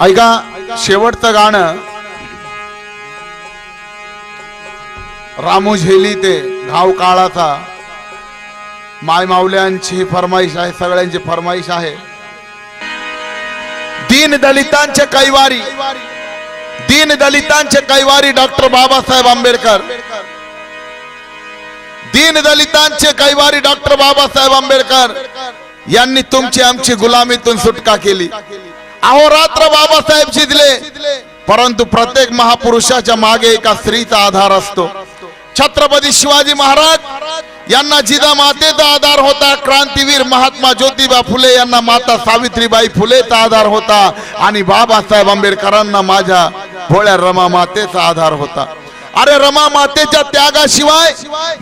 ऐका शेवटचं गाणं. रामू झेली ते घाव काळाचा. माय माऊल्यांची फरमाईश आहे सगळ्यांची फरमाईश आहे. दीन दलितांचे कैवारी. दीन दलितांचे कैवारी डॉक्टर बाबासाहेब आंबेडकर. दीन दलितांचे कैवारी डॉक्टर बाबासाहेब आंबेडकर. यांनी तुमची आमची गुलामीतून सुटका केली. अहोरात्र बाबासाहेब शिजले. परंतु प्रत्येक महापुरुषाच्या मागे एका स्त्रीचा आधार असतो. छत्रपती शिवाजी महाराज यांना जिदा मातेचा आधार होता क्रांतीवीर महात्मा ज्योतिबा फुले यांना माता सावित्रीबाई फुलेचा आधार होता आणि बाबासाहेब आंबेडकरांना माझ्या भोळ्या रमा मातेचा आधार होता. अरे रमा मातेच्या त्यागाशिवाय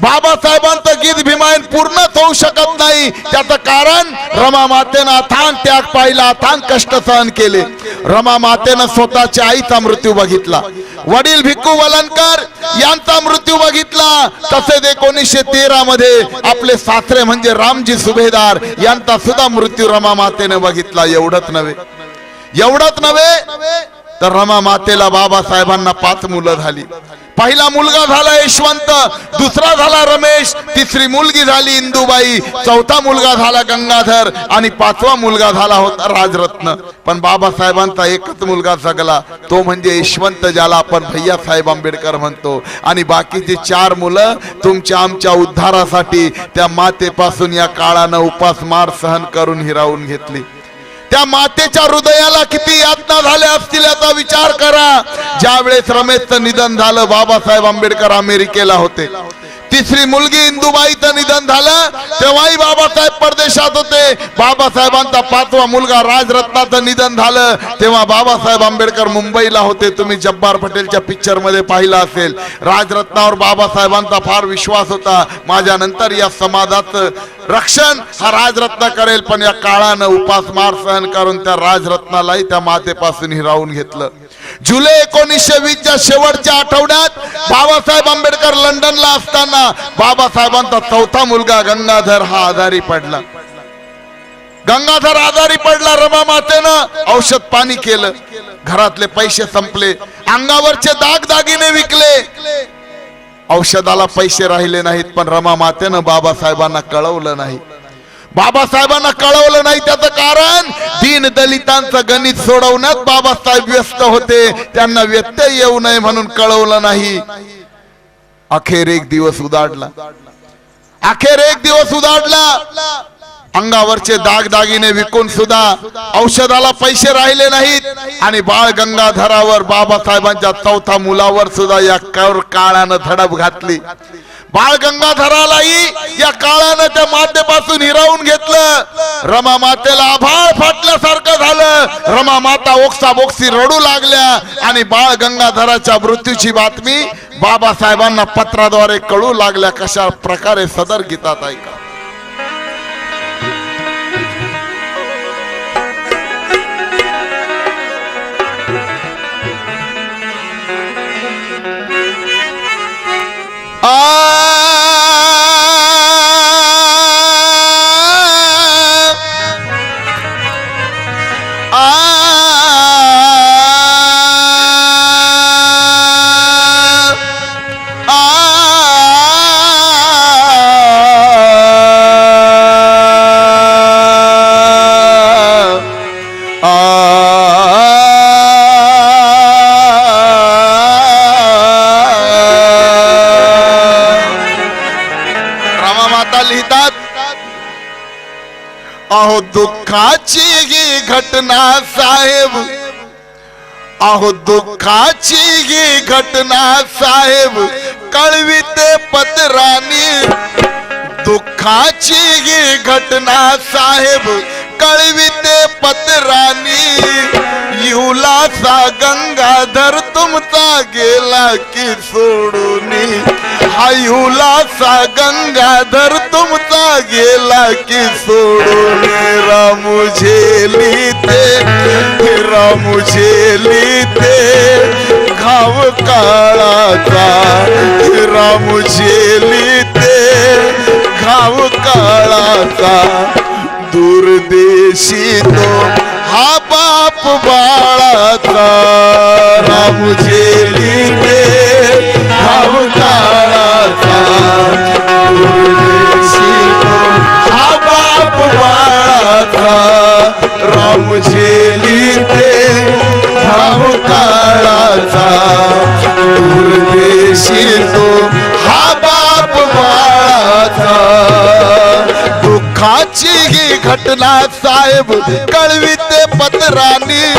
बाबासाहेबांचं गीत भीमायन पूर्णच होऊ शकत नाही. त्याचं कारण रमा मातेनं अथान त्याग पाहिला अथान कष्ट सहन केले. रमा मातेनं स्वतःच्या आईचा मृत्यू बघितला. वडील भिक्खू वलनकर यांचा मृत्यू बघितला. तसेच एकोणीसशे तेरा मध्ये आपले सासरे म्हणजे रामजी सुभेदार यांचा सुद्धा मृत्यू रमा मातेने बघितला. एवढंच नव्हे. एवढंच नव्हे तर रमा मातेला बाबासाहेबांना पाच मुलं झाली. पहिला मुलगा झाला यशवंत दुसरा झाला रमेश तिसरी मुलगी झाली इंदुबाई चौथा मुलगा झाला गंगाधर आणि पाचवा मुलगा झाला होता राजरत्न. पण बाबासाहेबांचा एकच मुलगा जगला तो म्हणजे यशवंत ज्याला आपण भैया साहेब आंबेडकर म्हणतो. आणि बाकीचे चार मुलं तुमच्या आमच्या उद्धारासाठी त्या मातेपासून या काळानं उपासमार सहन करून हिरावून घेतली. त्या मातेच्या हृदयाला किती यातना झाल्या असतील याचा विचार करा. ज्या वेळेस रमेशचं निधन झालं बाबासाहेब आंबेडकर अमेरिकेला होते. तिसरी मुलगी इंदुबाईचं निधन झालं तेव्हाही बाबासाहेब परदेशात होते. बाबासाहेबांचा पाचवा मुलगा राजरत्नाचं निधन झालं तेव्हा बाबासाहेब आंबेडकर मुंबईला होते. तुम्ही जब्बार पटेलच्या पिक्चरमध्ये पाहिलं असेल. राजरत्नावर बाबासाहेबांचा फार विश्वास होता. माझ्या नंतर या समाजाचं रक्षण हा राजरत्न करेल पण या काळानं उपासमार सहन करून त्या राजरत्नालाही त्या मातेपासून हिरावून घेतलं. जुलै एकोणीसशे वीसच्या शेवटच्या आठवड्यात बाबासाहेब आंबेडकर लंडनला असताना बाबासाहेबांचा चौथा मुलगा गंगाधर हा आजारी पडला. गंगाधर आजारी पडला रमा मातेनं औषध पाणी केलं. घरातले पैसे संपले. अंगावरचे दाग दागिने विकले. औषधाला पैसे राहिले नाहीत पण रमा मातेनं बाबासाहेबांना कळवलं नाही. बाबासाहेबांना कळवलं नाही त्याचं कारण दीन दलितांचं गणित सोडवण्यात बाबासाहेब व्यस्त होते. त्यांना व्यत्यय येऊ नये म्हणून कळवलं नाही. अखेर एक दिवस उदाडला. अखेर एक दिवस उदाडला. अंगावरचे दागदागिने विकून सुद्धा औषधाला पैसे राहिले नाहीत. आणि बाळ गंगाधरावर बाबासाहेबांच्या चौथा मुलावर सुद्धा या कर काळानं धडप घातली. बाळ गंगाधरालाही या काळानं त्या मातेपासून हिरावून घेतलं. रमा मातेला आभाळ फाटल्यासारखं झालं. रमा माता ओक्सा बोक्सी रडू लागल्या. आणि बाळ गंगाधराच्या मृत्यूची बातमी बाबासाहेबांना पत्राद्वारे कळू लागल्या कशा प्रकारे सदर गीतात ऐका. रामा ही साहेब कळविते पत्रानी. दुःखाची ही घटना साहेब कळविते पत्रानी. युलासा गंगाधर तुमचा गेला की सोडून. हा युलासा गंगाधर तुमचा गेला की सोडून. रामुझेली ते रामुझेली ते घाव काळाचा रामू झेली ते घाव काळाचा दूरदेशी तो हा बाप बाळा बाळाचा. राम झेलिते घाव काळाचा दूरदेशी तो हा बाप बाळाचा. राम झेलिते घाव काळाचा. दूरदेशी तो हा बाप बाळाचा. दुःखाची ही घटना साहेब कळविते पत्रानी.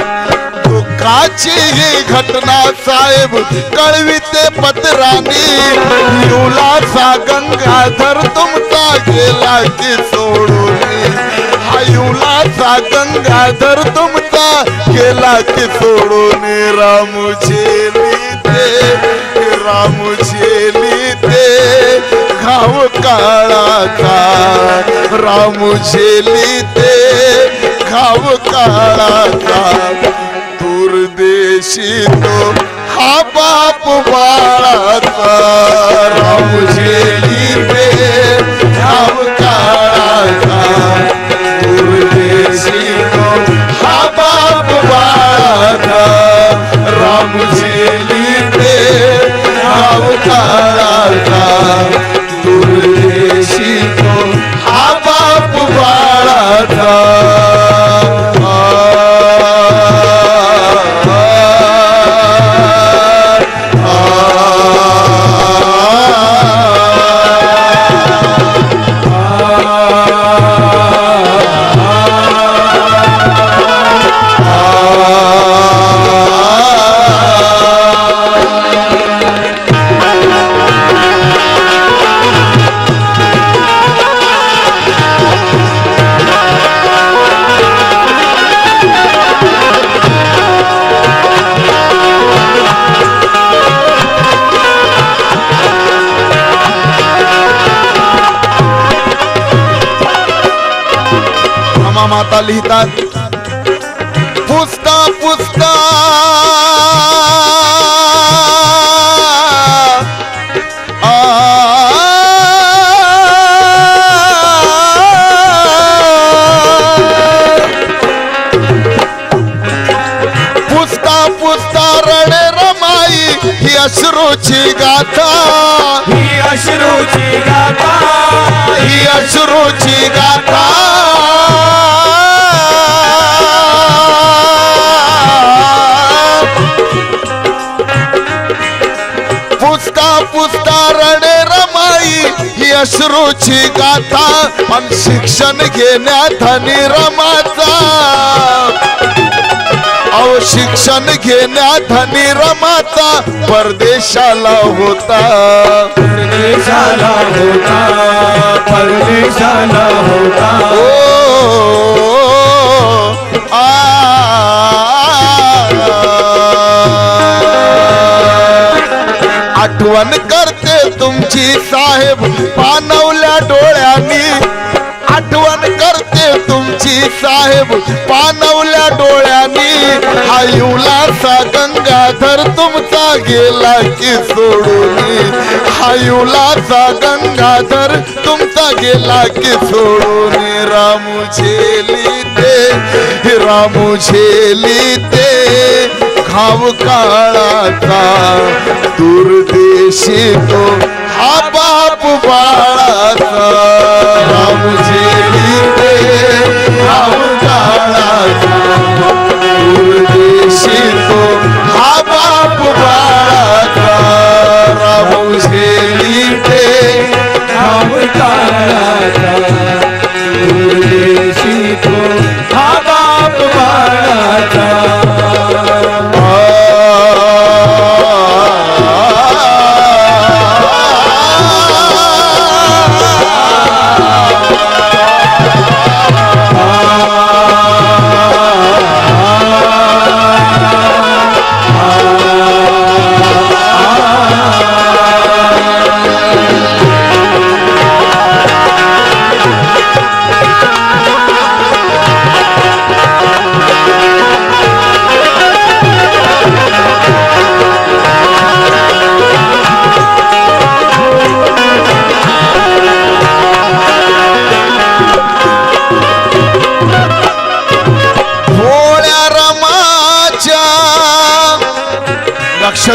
दुःखाची ही घटना साहेब कळविते पत्रानी. युलाचा गंगाधर तुमचा गेला की सोडून. हा गंगाधर तुमचा केला की सोडून रामू ते रामू ते घाव काळाचा. रामू ते घाव काळाचा. दूरदेशी तो हा बाप बाळाचा. रामू ते घाव काळाचा. दूरदेशी तो हा बाप बाळाचा रामू ते घाव काळाचा माता लिहितात पुसता पुसता. पुसता पुसता रणे रमाई ही अश्रूची गाथा. ही अश्रूची गाथा. ही अश्रूची गाथा. अश्रूची गाथा पण शिक्षण घेण्यात रमाचा अहो शिक्षण घेण्यात रमाचा परदेशाला होता परदेशाला होता परदेशाला होता ओ आ आठवण करते तुमची साहेब पानवल्या डोळ्यांनी. आठवण करते तुमची साहेब पानवल्या डोळ्यांनी. हा युलासा गंगाधर तुमचा गेला की सोडून. हा युलासा गंगाधर तुमचा गेला की सोडून. रामू झेली ते रामू झेली ते घाव काळाचा दूरदेशी तो हा बाप बाळाचा. राम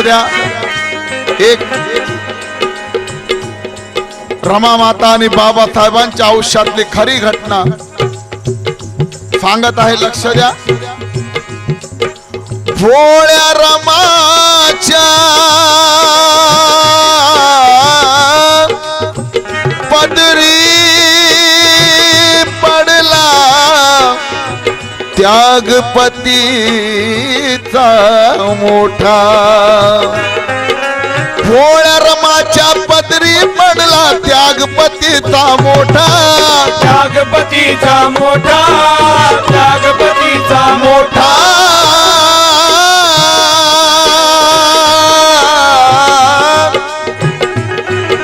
लक्ष एक रमा माता आणि बाबासाहेबांच्या आयुष्यातली खरी घटना. सांगत आहे लक्ष द्या. भोळ्या रमाच्या पदरी पडला. त्यागपती मोठा. भोळ्या रमाच्या पदरी पडला त्यागपतीचा मोठा. त्यागपतीचा मोठा. त्यागपतीचा मोठा.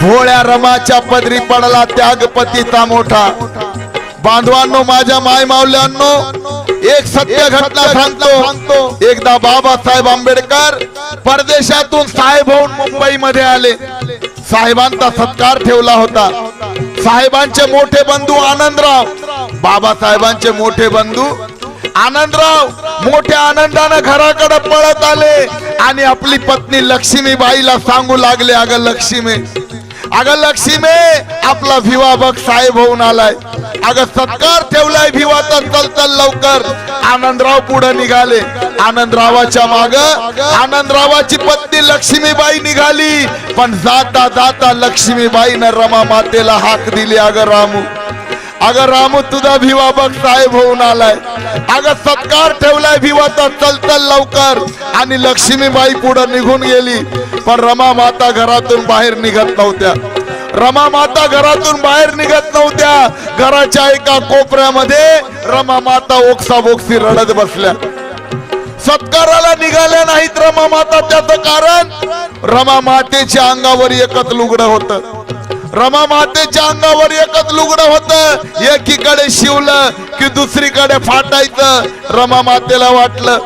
भोळ्या रमाच्या पदरी पडला त्यागपतीचा मोठा. बांधवांनो माझ्या माय मावल्यांनो एक सत्य घटना सांगतो. एकदा बाबासाहेब आंबेडकर परदेशातून साहेब होऊन मुंबईमध्ये आले. साहेबांचा सत्कार ठेवला होता. साहेबांचे मोठे बंधू आनंदराव. बाबासाहेबांचे मोठे बंधू आनंदराव. मोठ्या आनंदानं घराकडे पळत आले. आणि आपली पत्नी लक्ष्मीबाईला सांगू लागले अगं लक्ष्मी अगं लक्ष्मी आपला भिवा बघ साहेब होऊन आलाय. अगं सत्कार ठेवलाय भिवाचा चल चल लवकर. आनंदराव पुढे निघाले. आनंदरावाच्या माग आनंदरावाची पत्नी लक्ष्मीबाई निघाली. पण जाता जाता लक्ष्मीबाईनं रमा मातेला हाक दिली. अगं रामू अगं रामू तुझा भिवा बघ साहेब होऊन आलाय. अगं सत्कार ठेवलाय भिवाचा चल चल लवकर. आणि लक्ष्मीबाई पुढे निघून गेली. पण रमा माता घरातून बाहेर निघत नव्हत्या. रमा माता घरातून बाहेर निघत नव्हत्या. घराच्या एका कोपऱ्यामध्ये रमा माता ओक्सा बोक्सी रडत बसल्या. सत्काराला निघाल्या नाहीत रमा माता त्याचं कारण रमा मातेच्या अंगावर एकच लुगडं होतं. रमा मातेच्या अंगावर एकच लुगडं होत. एकीकडे शिवलं की दुसरीकडे फाटायचं. रमा मातेला वाटलं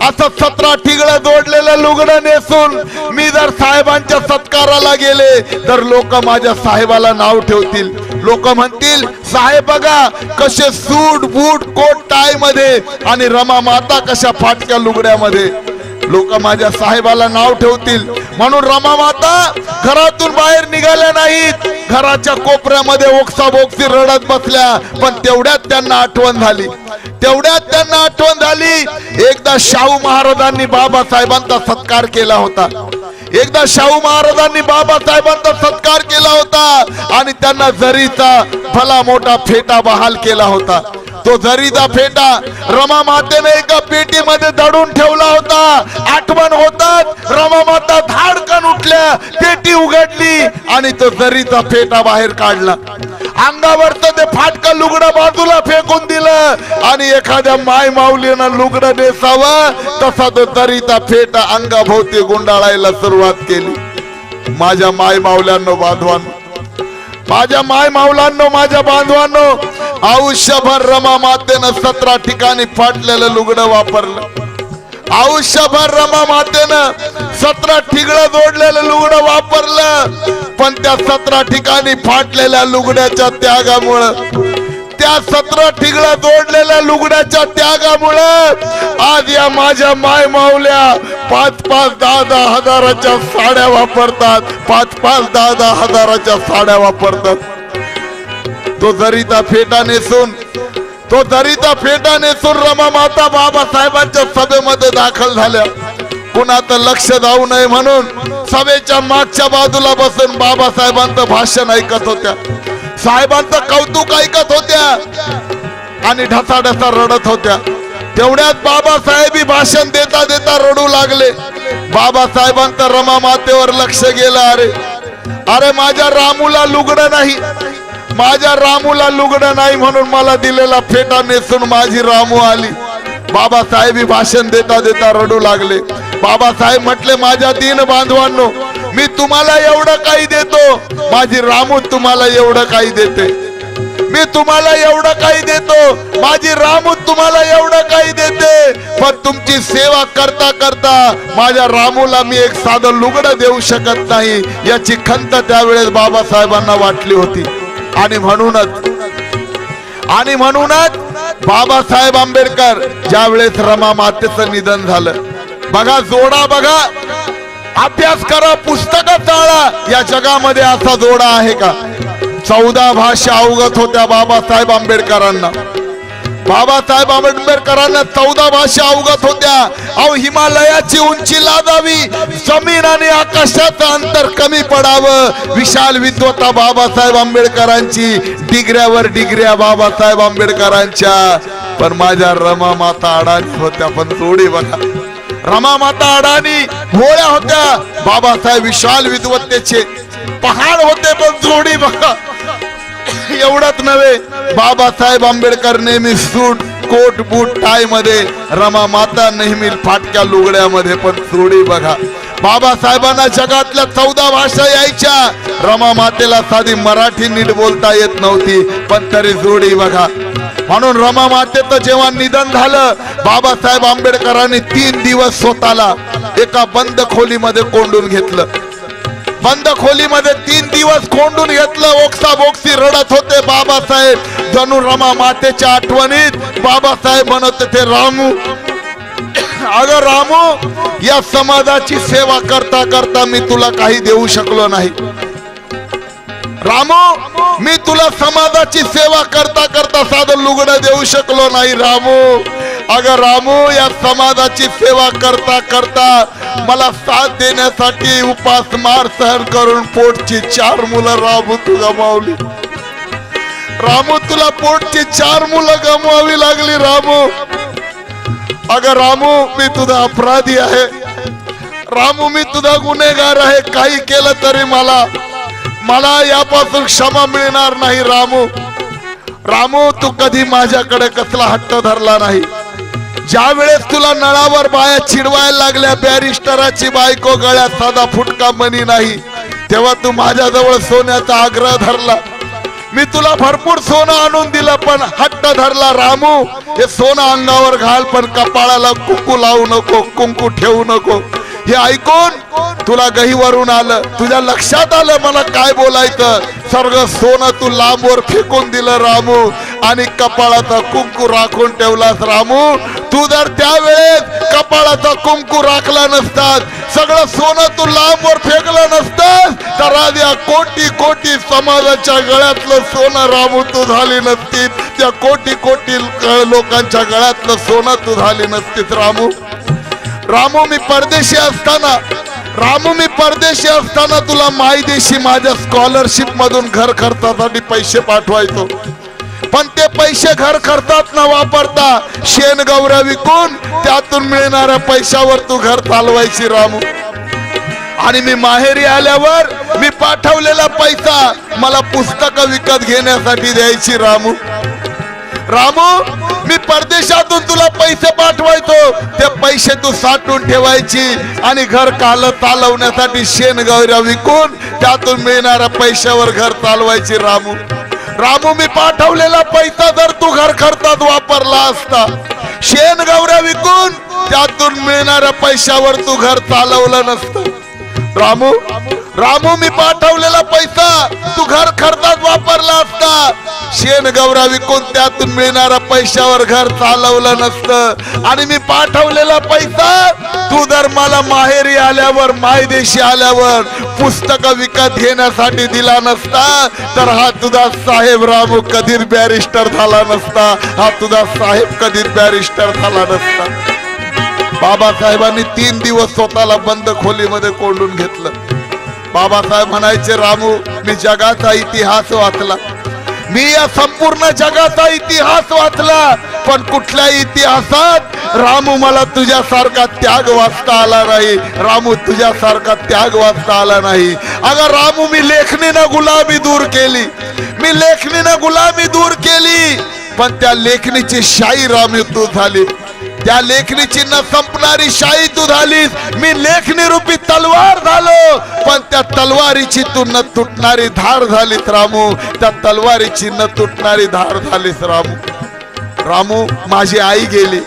असं सतरा ठिगळं जोडलेलं लुगडं नेसून मी जर साहेबांच्या सत्काराला गेले तर लोक माझ्या साहेबाला नाव ठेवतील. लोक म्हणतील साहेब बघा कसे सूट बूट कोट टायमध्ये आणि रमा माता कशा फाटक्या लुगड्यामध्ये. लोक माझ्या साहेबाला नाव ठेवतील. म्हणून रमा माता घरातून बाहेर निघाल्या नाहीत. घराच्या कोपऱ्यामध्ये ओक्सा बोक्सी रडत बसल्या. पण तेवढ्यात त्यांना आठवण झाली. तेवढ्यात त्यांना आठवण झाली. एकदा शाहू महाराजांनी बाबासाहेबांचा सत्कार केला होता. एकदा शाहू महाराजांनी बाबासाहेबांचा सत्कार केला होता. आणि त्यांना जरीचा भला मोठा फेटा बहाल केला होता. तो जरीचा फेटा रमा मातेने एका पेटीमध्ये दडून ठेवला होता. आठवण होतात रमा माता धाडकन उठल्या पेटी उघडली आणि तो जरीचा फेटा बाहेर काढला. अंगावरच ते फाटकं लुगडं बाजूला फेकून दिलं आणि एखाद्या माय माऊलीनं लुगडं नेसावं तसा तो तरीचा फेटा अंगाभोवती गुंडाळायला सुरुवात केली. माझ्या माय माऊल्यांनो बांधवांनो माझ्या माय माऊलांनो माझ्या बांधवांनो आयुष्यभर रमा मातेनं सतरा ठिकाणी फाटलेलं लुगडं वापरलं. आयुष्यभर रमा मातेनं सतरा ठिगडं जोडलेलं लुगडं वापरलं. पण त्या सतरा ठिकाणी फाटलेल्या लुगड्याच्या त्यागामुळं त्या सतरा ठिगळं जोडलेल्या लुगड्याच्या त्यागामुळं आज या माझ्या माय मावल्या पाच पाच दहा दहा हजाराच्या साड्या वापरतात. पाच पाच दहा दहा हजाराच्या साड्या वापरतात. तो जरीचा फेटा नेसून तो जरीचा फेटा नेसून रमा माता बाबासाहेबांच्या सभेमध्ये दाखल झाल्या. कुणाचं लक्ष जाऊ नये म्हणून सभेच्या मागच्या बाजूला बसून बाबासाहेबांचं भाषण ऐकत होत्या. साहेबांचं कौतुक ऐकत होत्या आणि ढसा ढसा रडत होत्या. तेवढ्यात बाबासाहेबी भाषण देता देता रडू लागले. बाबासाहेबांचं रमा मातेवर लक्ष गेलं अरे. अरे माझ्या रामूला लुगडं नाही. माझ्या रामूला लुगडं नाही म्हणून मला दिलेला फेटा नेसून माझी रामू आली. बाबासाहेब ही भाषण देता देता रडू लागले. बाबासाहेब म्हटले माझ्या दीन बांधवांनो मी तुम्हाला एवढं काही देतो. माझी रामू तुम्हाला एवढं काही देते. मी तुम्हाला एवढं काही देतो. माझी रामू तुम्हाला एवढं काही देते. पण तुमची सेवा करता करता माझ्या रामूला मी एक साधं लुगडं देऊ शकत नाही. याची खंत त्यावेळेस बाबासाहेबांना वाटली होती. आणि म्हणूनच आणि म्हणूनच बाबासाहेब आंबेडकर ज्या वेळेस रमा मातेचं निधन झालं. बघा जोडा बघा. अभ्यास करा पुस्तक चाळा. या जगामध्ये असा जोडा आहे का? चौदा भाषा अवगत होत्या बाबासाहेब आंबेडकरांना. बाबासाहेब आंबेडकरांना चौदा भाषा अवगत होत्या. अहो हिमालयाची उंची लादावी जमीन आणि आकाशाचं अंतर कमी पडावं. विशाल विद्वता बाबासाहेब आंबेडकरांची डिग्र्यावर डिग्र्या बाबासाहेब आंबेडकरांच्या. पण माझ्या रमा माता अडाणी होत्या पण थोडी बघा. रमा माता अडाणी भोळ्या होत्या. बाबासाहेब विशाल विद्वत्तेचे पहाड होते पण जोडी बघा. एवढंच नव्हे. बाबासाहेब आंबेडकर नेहमी सूट कोट बूट टायमध्ये रमा माता नेहमी फाटक्या लुगड्यामध्ये पण जोडी बघा. बाबासाहेबांना जगातल्या चौदा भाषा यायच्या. रमा मातेला साधी मराठी नीट बोलता येत नव्हती पण तरी जोडी बघा. म्हणून रमा मातेचं जेव्हा निधन झालं बाबासाहेब आंबेडकरांनी तीन दिवस स्वतःला एका बंद खोलीमध्ये कोंडून घेतलं. बंद खोलीमध्ये तीन दिवस कोंडून घेतलं. ओक्सा बोक्सी रडत होते बाबासाहेब. जणू रमा मातेच्या आठवणीत बाबासाहेब म्हणत ते रामू अगं रामू या समाजाची सेवा करता करता मी तुला काही देऊ शकलो नाही. रामू मी तुला समाजाची सेवा करता करता साधं लुगडं देऊ शकलो नाही रामू. अगं रामू या समाजाची सेवा करता करता मला साथ देण्यासाठी उपासमार सहन करून पोटची चार मुलं रामू तू गमावली. रामू तुला पोटची चार मुलं गमवावी लागली रामू. अगं रामू मी तुझा अपराधी आहे. रामू मी तुझा गुन्हेगार आहे. काही केलं तरी मला मला यापासून क्षमा मिळणार नाही रामू. रामू तू कधी माझ्याकडे कसला हट्ट धरला नाही. ज्या वेळेस तुला नळावर बाया चिडवायला लागल्या बॅरिस्टराची बायको गळ्यात साधा फुटका मनी नाही तेव्हा तू माझ्याजवळ सोन्याचा आग्रह धरला. मी तुला भरपूर सोनं आणून दिलं पण हट्ट धरला रामू हे सोनं अंगावर घाल पण कपाळाला कुंकू लावू नको कुंकू ठेवू नको. हे ऐकून तुला गहीवरून आलं तुझ्या लक्षात आलं मला काय बोलायचं? सर्ग सोनं तू लांबवर फेकून दिलं रामू आणि कपाळाचा कुंकू राखून ठेवलास रामू. तू जर त्यावेळेस कपाळाचा कुंकू राखला नसतात सगळं सोनं तू लांबवर फेकलं नसतं तर आज या कोटी कोटी समाजाच्या गळ्यातलं सोनं रामू तू झाली नसतीत त्या कोटी कोटी लोकांच्या गळ्यातलं सोनं तू झाली नसतीत रामू. रामू मी परदेशी असताना रामू मी परदेशी असताना तुला मायदेशी माझ्या स्कॉलरशिप मधून घर खर्चासाठी पैसे पाठवायचो. पण ते पैसे घर खर्चात न वापरता शेण गौऱ्या विकून त्यातून मिळणाऱ्या पैशावर तू घर चालवायची रामू. आणि मी माहेरी आल्यावर मी पाठवलेला पैसा मला पुस्तक विकत घेण्यासाठी द्यायची रामू. रामू मी परदेशातून तुला पैसे पाठवायचो. ते पैसे तू साठवून ठेवायची आणि घर काल चालवण्यासाठी शेण गौऱ्या विकून त्यातून मिळणाऱ्या पैशावर घर चालवायची रामू. रामू मी पाठवलेला पैसा जर तू घर खर्चात वापरला असता शेण गौऱ्या विकून त्यातून मिळणाऱ्या पैशावर तू घर चालवलं नसतं. रामू रामू मी पाठवलेला पैसा तू घर खर्चात वापरला असता. शेण गौरा विकून त्यातून मिळणाऱ्या पैशावर घर चालवलं नसतं. आणि मी पाठवलेला पैसा तू जर मला माहेरी आल्यावर मायदेशी आल्यावर पुस्तक विकत घेण्यासाठी दिला नसता तर हा तुझा साहेब रामू कधीच बॅरिस्टर झाला नसता. हा तुझा साहेब कधीच बॅरिस्टर झाला नसता. बाबासाहेबांनी तीन दिवस स्वतःला बंद खोलीमध्ये कोंडून घेतलं. बाबासाहेब म्हणायचे रामू मी जगाचा इतिहास वाचला. मी या संपूर्ण जगाचा इतिहास वाचला. पण कुठल्या इतिहासात रामू मला तुझ्यासारखा त्याग वाचता आला नाही. रामू तुझ्यासारखा त्याग वाचता आला नाही. अगं रामू मी लेखणीनं गुलामी दूर केली. मी लेखणीनं गुलामी दूर केली. पण त्या लेखणीची शाही रामयुद्ध झाली. त्या लेखणीची न संपणारी शाही तू झालीस मी लेखणी रूपी तलवार झालो. पण त्या तलवारीची तू न तुटणारी धार झालीस रामू. त्या तलवारीची न तुटणारी धार झालीस रामू. रामू माझी आई गेली.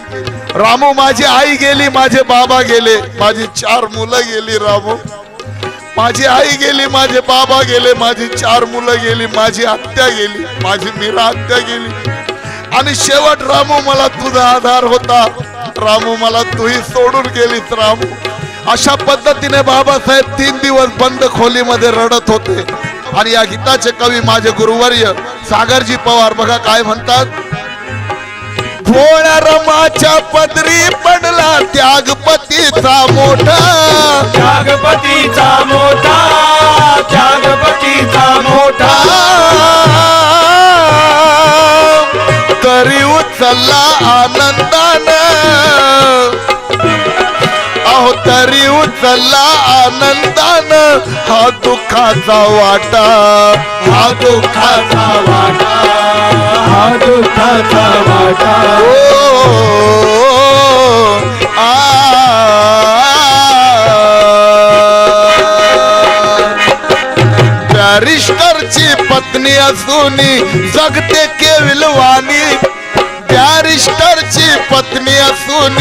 रामू माझी आई गेली माझे बाबा गेले. माझी चार मुलं गेली रामू. माझी आई गेली माझे बाबा गेले माझी चार मुलं गेली माझी आत्या गेली माझी मीरा आत्या गेली. आणि शेवट रामू मला तुझा आधार होता. रामू मला तूही सोडून गेलीस रामू. अशा पद्धतीने बाबासाहेब तीन दिवस बंद खोलीमध्ये रडत होते. आणि या गीताचे कवी माझे गुरुवर्य सागरजी पवार बघा काय म्हणतात? भोळ्या रमाच्या पदरी पडला त्यागपतीचा मोठा. त्यागपतीचा मोठा त्यागपतीचा मोठा. तरी उचलला आनंदान. अहो तरी उचलला आनंदान. हा दुःखाचा वाटा. हा दुःखाचा वाटा. हा दुःखाचा वाटा. पत्नी असून जगते केविलवानी बॅरिस्टरची पत्नी असून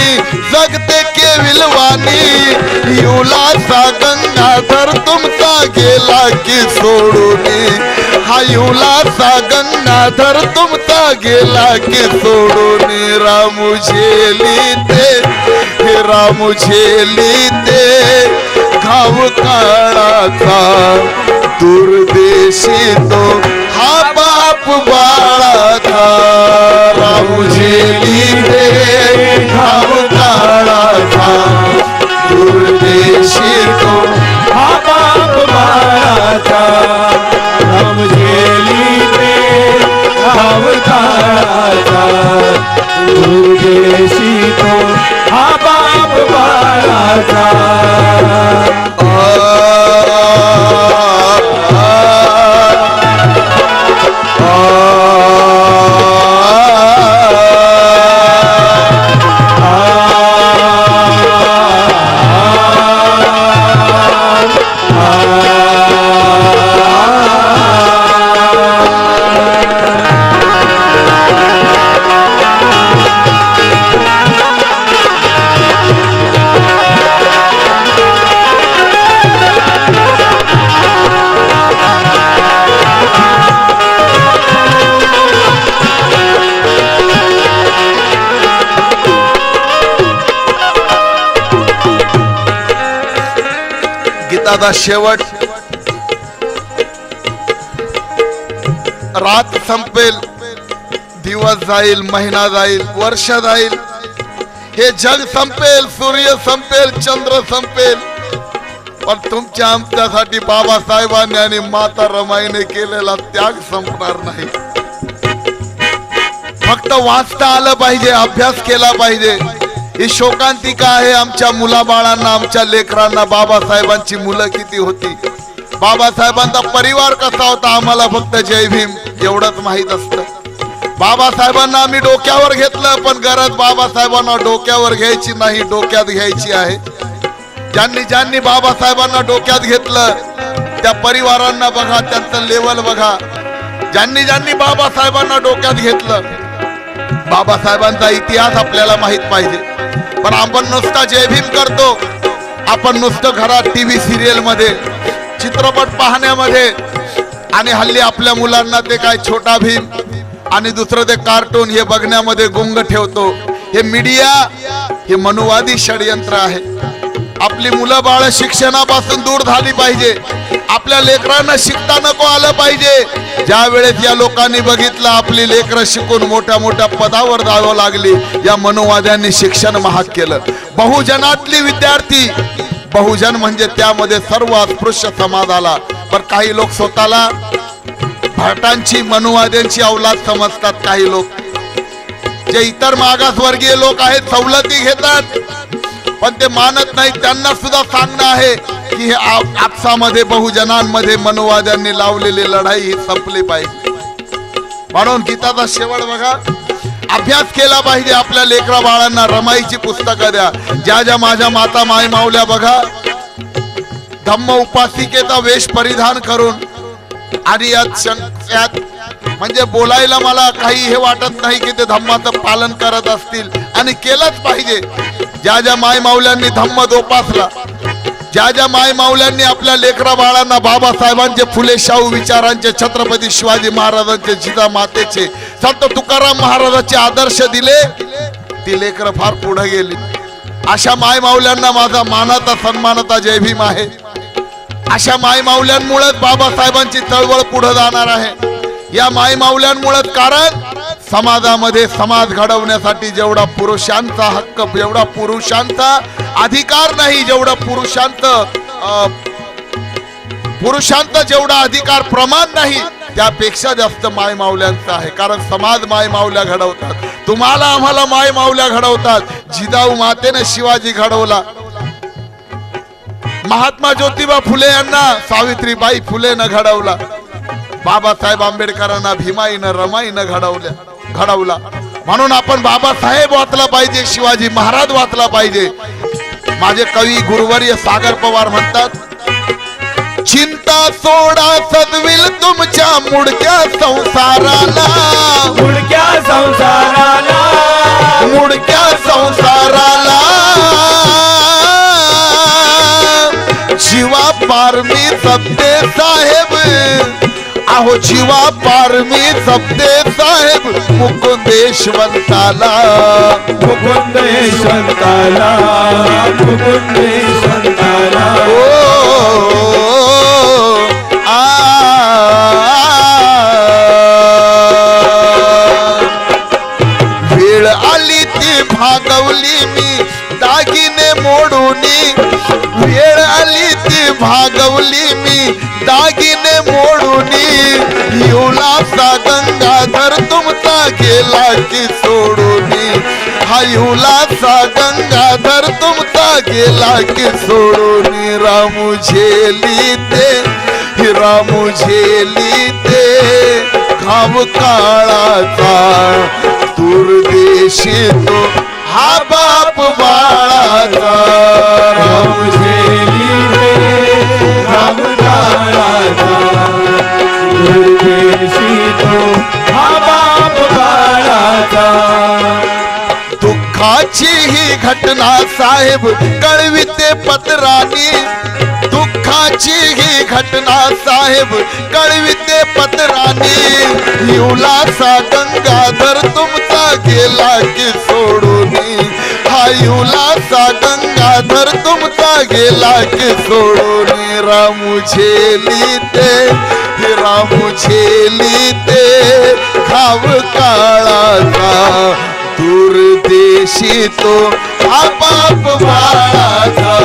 जगते केविलवाणी युलाचा गंगाधर तुमचा गेला की सोडूनी. हा युलाचा गंगाधर तुमचा गेला की सोडूनी. रामू झेली ते हे रामू झेली ते. घाव काळाचा दुर्देशी तो हा बाप बाळाचा. राऊजी झेली ते घाव काळाचा. दादा शेवट. रात संपेल दिवस जाईल महिना जाईल वर्ष जाईल. हे जग संपेल सूर्य संपेल चंद्र संपेल. पण तुमच्या आमच्यासाठी बाबासाहेबांनी आणि माता रमाईने केलेला त्याग संपणार नाही. फक्त वाचता आलं पाहिजे अभ्यास केला पाहिजे. ही शोकांतिका आहे आमच्या मुलाबाळांना आमच्या लेकरांना. बाबासाहेबांची मुलं किती होती. बाबासाहेबांचा परिवार कसा होता आम्हाला फक्त जय भीम एवढंच माहीत असतं. बाबासाहेबांना आम्ही डोक्यावर घेतलं पण गरज बाबासाहेबांना डोक्यावर घ्यायची नाही डोक्यात घ्यायची आहे. ज्यांनी ज्यांनी बाबासाहेबांना डोक्यात घेतलं त्या परिवारांना बघा त्यांचं लेवल बघा. ज्यांनी ज्यांनी बाबासाहेबांना डोक्यात घेतलं बाबासाहेबांचा इतिहास आपल्याला माहीत पाहिजे. पण आपण नुसता जय भीम करतो. आपण नुसतं घरात टीव्ही सिरियलमध्ये चित्रपट पाहण्यामध्ये आणि हल्ली आपल्या मुलांना ते काय छोटा भीम आणि दुसरं ते कार्टून हे बघण्यामध्ये गुंग ठेवतो. हे मीडिया हे मनुवादी षडयंत्र आहे. आपली मुलं बाळ शिक्षणापासून दूर झाली पाहिजे. आपल्या लेकरांना शिकता नको आलं पाहिजे. ज्या वेळेस या लोकांनी बघितलं आपली लेकरं शिकून मोठ्या मोठ्या पदावर जावं लागली या मनुवाद्यांनी शिक्षण महाग केलं. बहुजनातली विद्यार्थी बहुजन म्हणजे त्यामध्ये सर्व अस्पृश्य समाज आला पण काही लोक स्वतःला भटांची मनुवाद्यांची अवलाद समजतात काही लोक. जे इतर मागासवर्गीय लोक आहेत सवलती घेतात. पण ते मानत नाही त्यांना सुद्धा सांगणं आहे की हे आपसामध्ये बहुजनांमध्ये मनोवाद्यांनी लावलेली लढाई ही संपली पाहिजे. म्हणून गीताचा शेवट बघा. अभ्यास केला पाहिजे आपल्या लेकरा बाळांना रमाईची पुस्तकं द्या. ज्या ज्या माझ्या माता माय मावल्या बघा. धम्म उपासिकेचा वेश परिधान करून आणि यात यात म्हणजे बोलायला मला काही हे वाटत नाही की ते धम्माचं पालन करत असतील. आणि केलंच पाहिजे. ज्या ज्या माय माऊल्यांनी धम्म जोपासला ज्या ज्या माय माऊल्यांनी आपल्या लेकरा बाळांना बाबासाहेबांचे फुले शाहू विचारांचे छत्रपती शिवाजी महाराजांचे जिजा मातेचे संत तुकाराम महाराजांचे आदर्श दिले ती लेकरं फार पुढे गेली. अशा माय माऊल्यांना माझा मानाचा सन्मानाचा जय भीम आहे. अशा माय माऊल्यांमुळेच बाबासाहेबांची चळवळ पुढे जाणार आहे. या माय माऊल्यांमुळेच कारण समाजामध्ये समाज घडवण्यासाठी जेवढा पुरुषांचा हक्क जेवढा पुरुषांचा अधिकार नाही जेवढा पुरुषांत अं, पुरुषांचा जेवढा अधिकार प्रमाण नाही त्यापेक्षा जास्त माय माऊल्यांचा आहे. कारण समाज माय माऊल्या घडवतात. तुम्हाला आम्हाला माय माऊल्या घडवतात. जिजाऊ मातेने शिवाजी घडवला. महात्मा ज्योतिबा फुले यांना सावित्रीबाई फुलेनं घडवला. बाबासाहेब आंबेडकरांना भीमाईनं रमाईनं घडवल्या. घडवला. म्हणून आपण बाबासाहेब वाचला पाहिजे शिवाजी महाराज वाचला पाहिजे. माझे कवी गुरुवर्य सागर पवार म्हणतात चिंता सोडा सदविल तुमच्या मुडक्या संसाराला. मुडक्या संसाराला. मुडक्या संसाराला. जीवा पार मी सबदे साहेब अहो जीवा पार मी सबदे साहेब मुकुंदेशवंताला मुकुंद यशवंताला मुकुंद यशवंताला ओ आ वेळ आली ती भागवली मी दागिने मोडूनी वेळ आली ती भागवली मी दागिने मोडूनी युलासा गंगाधर तुमचा गेला की सोडूनी. हा युलासा गंगाधर तुमचा गेला की सोडूनी. रामू झेली ते रामू झेली ते खाव काळाचा दुर्देशी तो हा बाप बाळाचा. राम झेली ते राम दुःखाची ही घटना साहेब कळविते पत्रानी. दुःखाची ही घटना साहेब कळविते पत्रानी. सा गंगाधर तुमचा गेला की सोडून. हायुलाचा गंगाधर तुमचा गेला की सोडून. रामू छेली ते रामू छेली ते. खाव काळाचा दूर देशी तो आपाप बाळाचा.